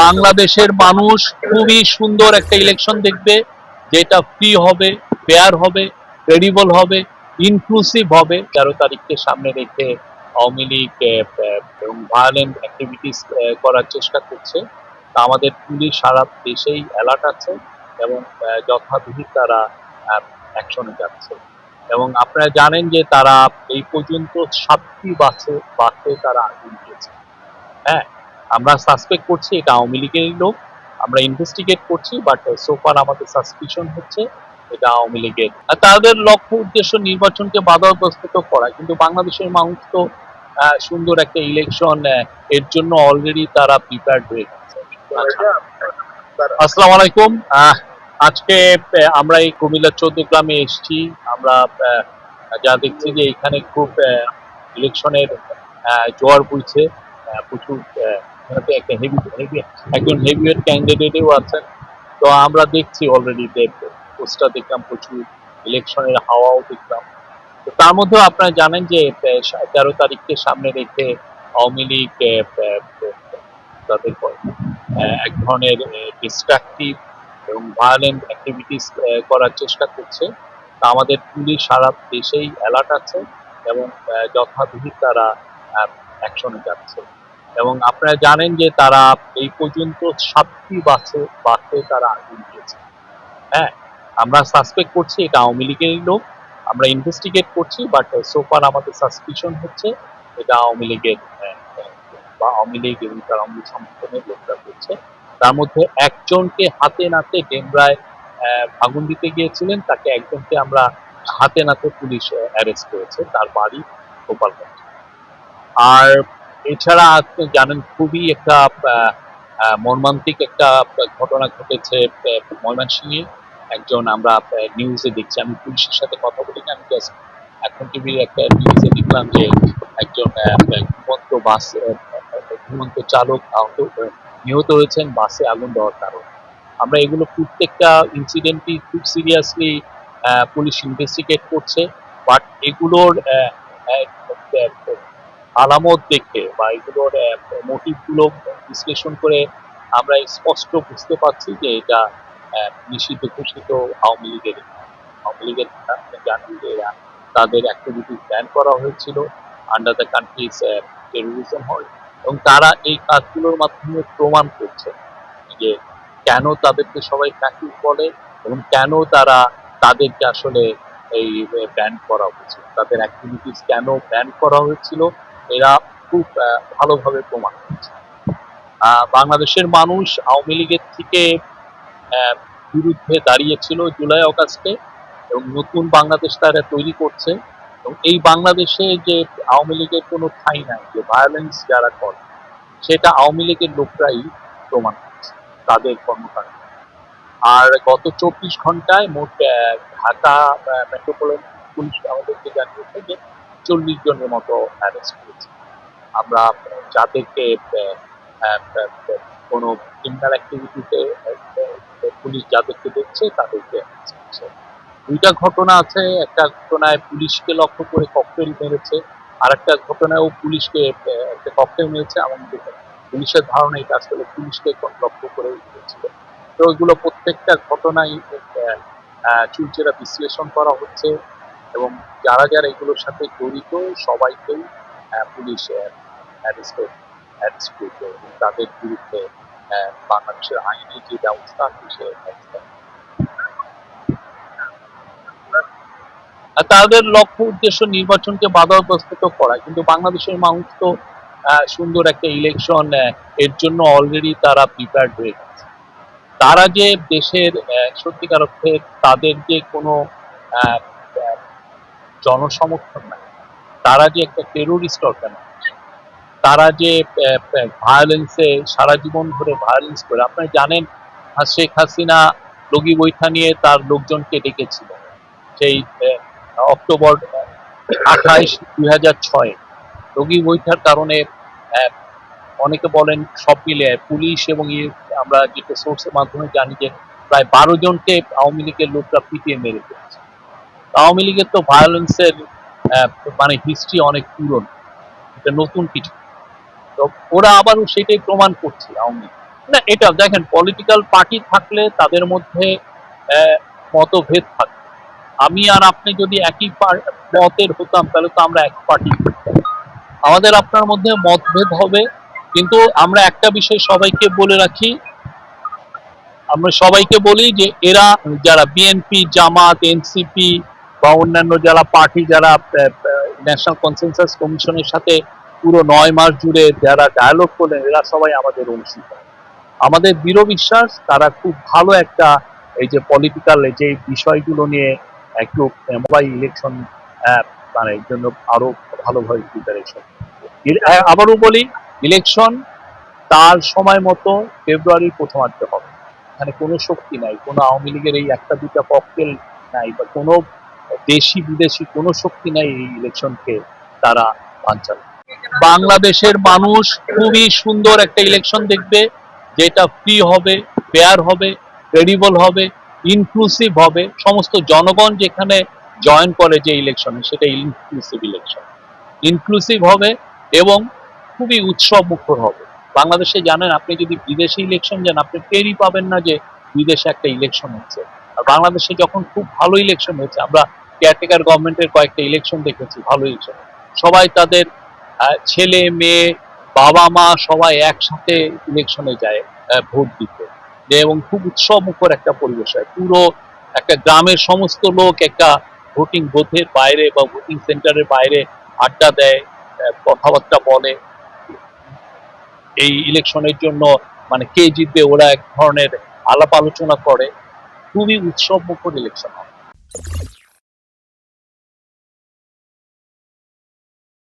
বাংলাদেশের মানুষ খুবই সুন্দর একটা ইলেকশন দেখবে, যেটা ফ্রি হবে ফেয়ার হবে ক্রেডিবল হবে ইনক্লুসিভ হবে, তেরো তারিখকে সামনে রেখে আওয়ামী লীগ ভায়োলেন্ট অ্যাক্টিভিটিস করার চেষ্টা করছে। তা আমাদের পুলিশ সারা দেশেই অ্যালার্ট আছে এবং যথাবিহিত তারা অ্যাকশনে যাচ্ছে। এবং আপনারা জানেন যে তারা এই পর্যন্ত সাতটি বাসে বাসে তারা আগুন দিয়েছে। হ্যাঁ? আমরা সাসপেক্ট করছি এটা আওয়ামী লীগেরই লোক, আমরা ইনভেস্টিগেট করছি বাট সোফার আমাদের সাসপিশন হচ্ছে এটা আওয়ামী লীগের। তাদের লক্ষ্য উদ্দেশ্য নির্বাচনকে বাধাগ্রস্ত করা, কিন্তু বাংলাদেশের মানুষ তো সুন্দর একটা ইলেকশন এর জন্য অলরেডি তারা প্রিপেয়ার্ড হয়ে গেছে। আসসালামু আলাইকুম। আজকে আমরা এই কুমিল্লা চৌদ্দ গ্রামে এসেছি। আমরা যা দেখছি যে এখানে খুব ইলেকশনের জোয়ার বইছে প্রচুর তো একটা হেভি হেভি একজন হেভিওয়েট ক্যান্ডিডেটও আছেন। তো আমরা দেখছি অলরেডি পোস্টার দেখলাম, প্রচুর ইলেকশনের হাওয়াও দেখলাম। তো তার মধ্যেও আপনারা জানেন যে তেরো তারিখকে সামনে রেখে আওয়ামী লীগ তাদের এক ধরনের ডিস্ট্রাকটিভ এবং ভায়োলেন্ট অ্যাক্টিভিটিস করার চেষ্টা করছে। তা আমাদের পুলিশ সারা দেশেই অ্যালার্ট আছে এবং যথাবিহিত তারা অ্যাকশনে যাচ্ছে। এবং আপনারা জানেন যে তারা এই পর্যন্ত সাতটি বাসে বাসে তারা আগুন দিয়েছে হ্যাঁ আমরা সাসপেক্ট করছি এটা আওয়ামী লীগেরই লোক আমরা ইনভেস্টিগেট করছি বাট সোফার আমাদের সাসপিশন হচ্ছে এটা আওয়ামী লীগের আহ, বা আওয়ামী লীগ এবং তার আওয়ামী সংগঠনের লোকরা করছে। তার মধ্যে একজনকে হাতে নাতে ডেমরায় আগুন দিতে গিয়েছিলেন তাকে একজনকে আমরা হাতে নাতে পুলিশ অ্যারেস্ট করেছে তার বাড়ি গোপালগঞ্জ। আর এছাড়া জানেন খুবই একটা মর্মান্তিক একটা ঘটনা ঘটেছে ময়মনসিংহে। একজন আমরা নিউজে দেখছি। আমি পুলিশের সাথে কথা বলি আমি জাস্ট এখন টিভির একটা নিউজে দেখলাম যে একজন ঘুমন্ত বাস ঘুমন্ত চালক আহত নিহত হয়েছেন বাসে আগুন দেওয়ার কারণে। আমরা এগুলো প্রত্যেকটা ইনসিডেন্টই খুব সিরিয়াসলি পুলিশ ইনভেস্টিগেট করছে বাট এগুলোর আলামত দেখে বা এগুলোর মোটিভগুলো বিশ্লেষণ করে আমরা স্পষ্ট বুঝতে পারছি যে এটা নিষিদ্ধ ঘোষিত আওয়ামী লীগের আওয়ামী লীগের জানেন যে তাদের অ্যাক্টিভিটিস ব্যান করা হয়েছিল আন্ডার দ্য কান্ট্রিজ টেরোরিজম হয় এবং তারা এই কাজগুলোর মাধ্যমে প্রমাণ করছে যে কেন তাদেরকে সবাই ফ্যাসিস্ট বলে এবং কেন তারা তাদেরকে আসলে এই ব্যান করা হয়েছিল। তাদের অ্যাক্টিভিটিস কেন ব্যান করা হয়েছিল এরা খুব ভালোভাবে প্রমাণ করছে। বাংলাদেশের মানুষ আওয়ামী লীগের থেকে বিরুদ্ধে দাঁড়িয়েছিল জুলাই অগাস্টে এবং নতুন বাংলাদেশ তারা তৈরি করছে। এবং এই বাংলাদেশে যে আওয়ামী লীগের কোনো ঠাঁই নাই, যে ভায়োলেন্স যারা করে, সেটা আওয়ামী লীগের লোকরাই প্রমাণ করছে, তাদের কর্মকাণ্ড। আর গত চব্বিশ ঘন্টায় মোট ঢাকা মেট্রোপলিটন পুলিশ আমাদেরকে জানিয়েছে যে চল্লিশ জনের মতো অ্যারেস্ট করেছে। আমরা যাদেরকে কোনো ক্রিমিনাল অ্যাক্টিভিটিতে পুলিশ যাদেরকে দেখছে তাদেরকে দুইটা ঘটনা আছে, একটা ঘটনায় পুলিশকে লক্ষ্য করে ককটেল মেরেছে, আর একটা ঘটনায় ও পুলিশকে একটা ককটেল মেরেছে আমাদের পুলিশের ধারণা এটা আসলে পুলিশকে লক্ষ্য করে হয়েছিল। তো এগুলো প্রত্যেকটা ঘটনাই চুলচেরা বিশ্লেষণ করা হচ্ছে। এবং যারা যারা এগুলোর সাথে জড়িত, সবাইকেই পুলিশ তাদের বিরুদ্ধে বাংলাদেশের আইনি যে ব্যবস্থা আছে তাদের লক্ষ্য, উদ্দেশ্য নির্বাচনকে বাধাগ্রস্ত করা। কিন্তু বাংলাদেশের মানুষ তো সুন্দর একটা ইলেকশন এর জন্য অলরেডি তারা প্রিপেয়ার্ড হয়ে গেছে। তারা যে দেশের সত্যিকার অর্থে তাদের যে কোনো জনসমর্থন নাই। তারা যে একটা টেরোরিস্ট অর্গানাইজেশন তারা যে ভায়োলেন্সে সারা জীবন ধরে ভায়োলেন্স করে, আপনারা জানেন শেখ হাসিনা লগি বৈঠা নিয়ে তার লোকজনকে ডেকেছিল। সেই অক্টোবর আঠাইশ দুই হাজার ছয়। রোগী বৈঠার কারণে অনেকে বলেন সব মিলে পুলিশ এবং আমরা যেটা সোর্সের মাধ্যমে জানি যে, প্রায় বারো জনকে আওয়ামী লীগের লোকরা পিটিয়ে মেরে ফেলেছে। আওয়ামী লীগের তো ভায়োলেন্সের মানে হিস্ট্রি অনেক পুরনো। এটা নতুন কিছু। তো ওরা আবারও সেটাই প্রমাণ করছে আওয়ামী না, এটা দেখেন পলিটিক্যাল পার্টি থাকলে তাদের মধ্যে মতভেদ থাকে। আমি আর আপনি যদি একই মতের হতাম, তাহলে তো আমরা এক পার্টি আমাদের আপনার মধ্যে মতভেদ হবে, কিন্তু আমরা একটা বিষয় সবাইকে বলে রাখি, আমরা সবাইকে বলি যে এরা, যারা বিএনপি জামাত এনসিপি বা অন্যান্য যারা পার্টি যারা ন্যাশনাল কনসেনসাস কমিশনের সাথে পুরো নয় মাস জুড়ে যারা ডায়ালগ করলেন, এরা সবাই আমাদের অংশীদার আমাদের দৃঢ় বিশ্বাস, তারা খুব ভালো একটা এই যে পলিটিক্যাল যে বিষয়গুলো নিয়ে একটু মোবাইল ইলেকশন মানে এর জন্য আরও ভালোভাবে প্রিপারেশন আবারও বলি ইলেকশন তার সময় মতো ফেব্রুয়ারির প্রথমার্ধে হবে। এখানে কোনো শক্তি নাই, কোনো আওয়ামী লীগের এই একটা দুটা ককটেল নাই বা কোনো দেশি বিদেশি কোনো শক্তি নাই এই ইলেকশনকে তারা বাঞ্চাল বাংলাদেশের মানুষ খুবই সুন্দর একটা ইলেকশন দেখবে, যেটা ফ্রি হবে ফেয়ার হবে ক্রেডিবল হবে ইনক্লুসিভ হবে, সমস্ত জনগণ যেখানে জয়েন করে যে ইলেকশনে সেটা ইনক্লুসিভ ইলেকশন ইনক্লুসিভ হবে এবং খুবই উৎসব মুখর হবে। বাংলাদেশে জানেন, আপনি যদি বিদেশি ইলেকশন যান আপনি টেরই পাবেন না যে বিদেশে একটা ইলেকশন হচ্ছে। বাংলাদেশে যখন খুব ভালো ইলেকশন হয়েছে, আমরা কেয়ারটেকার গভর্নমেন্টের কয়েকটা ইলেকশন দেখেছি, ভালো ইলেকশন সবাই তাদের ছেলে, মেয়ে, বাবা, মা সবাই একসাথে ইলেকশনে যায় ভোট দিতে। এবং খুব উৎসব মুখর একটা পরিবেশ হয়। পুরো একটা গ্রামের সমস্ত লোক একটা ভোটিং বুথের বাইরে বা ভোটিং সেন্টারের বাইরে আড্ডা দেয় কথাবার্তা বলে। এই ইলেকশনের জন্য মানে কে জিতবে ওরা এক ধরনের আলাপ আলোচনা করে। খুবই উৎসব মুখর ইলেকশন হয়